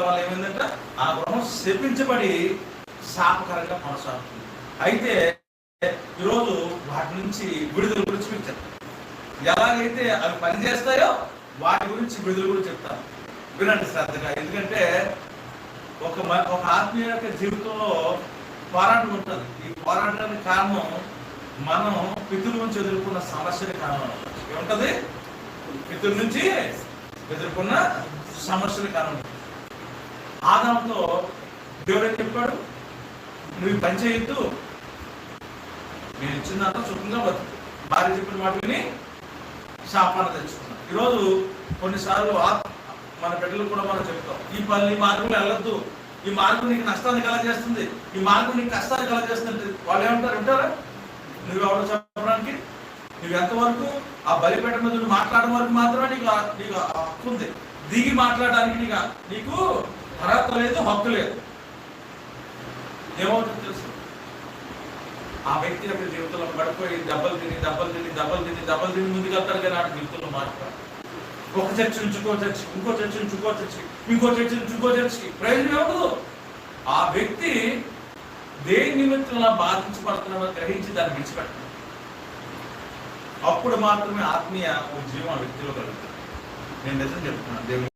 వల్ల ఏమైందంటే? ఆ గ్రహం శపించబడి శాపకరంగా కొనసాగుతుంది. అయితే ఈరోజు వాటి నుంచి విడుదల గురించి మీకు చెప్తాను. ఎలాగైతే అవి పనిచేస్తాయో వాటి గురించి విడుదల గురించి చెప్తాను. వినండి శ్రద్ధగా. ఎందుకంటే ఒక ఒక ఆత్మీయ యొక్క జీవితంలో పోరాటం ఉంటుంది. ఈ పోరాటానికి కారణం మనం పితృ నుంచి ఎదుర్కొన్న సమస్యల కారణం. ఏముంటుంది? పితృ నుంచి ఎదుర్కొన్న సమస్యల కారణం. ఆదాంతో దేవుడు ఏం చెప్పాడు? నువ్వు పని చేయొద్దు. నేను ఇచ్చిన దాంట్లో సుఖంగా బతుకు. భార్య చెప్పిన మాట విని శాపాన్ని తెచ్చుకున్నాం ఈరోజు కొన్నిసార్లు మన బిడ్డలు కూడా మనం చెప్తాం ఈ పని ఈ మార్గంలో వెళ్ళొద్దు. ఈ మార్గం నీకు నష్టాన్ని కలగజేస్తుంది. ఈ మార్గం నీకు కష్టాన్ని కలగజేస్తుంది. వాళ్ళు ఏమంటారు వింటారా? నువ్వు ఎవరు చెప్పడానికి నువ్వు ఎంతవరకు ఆ బలిపేట మీద నువ్వు మాట్లాడడం వరకు మాత్రమే నీకు నీకు హక్కు ఉంది. దిగి మాట్లాడడానికి నీకు నీకు అర్హత లేదు హక్కు లేదు. ఏమవుతుంది తెలుసు? ఆ వ్యక్తి యొక్క జీవితంలో పడిపోయి దెబ్బలు తిని దెబ్బలు తిని దెబ్బలు తిని దెబ్బలు తిని ముందుకెళ్తాడు కానీ ఆ జీవితంలో మార్పు ఒక చర్చ నుంచి ఇంకో చర్చ ఇంకో చర్చ నుంచి ఇంకో చర్చ ఇంకో చర్చ నుంచి ఇంకో చర్చకి ప్రయోజనం ఉండదు. ఆ వ్యక్తి దేని నిమిత్తం బాధించబడుతున్నామో గ్రహించి దాన్ని విడిచిపెట్టడం. అప్పుడు మాత్రమే ఆత్మీయ ఉద్యమం ఆ వ్యక్తిలో కలుగుతుంది. నేను నిజం చెప్తున్నాను దేవుని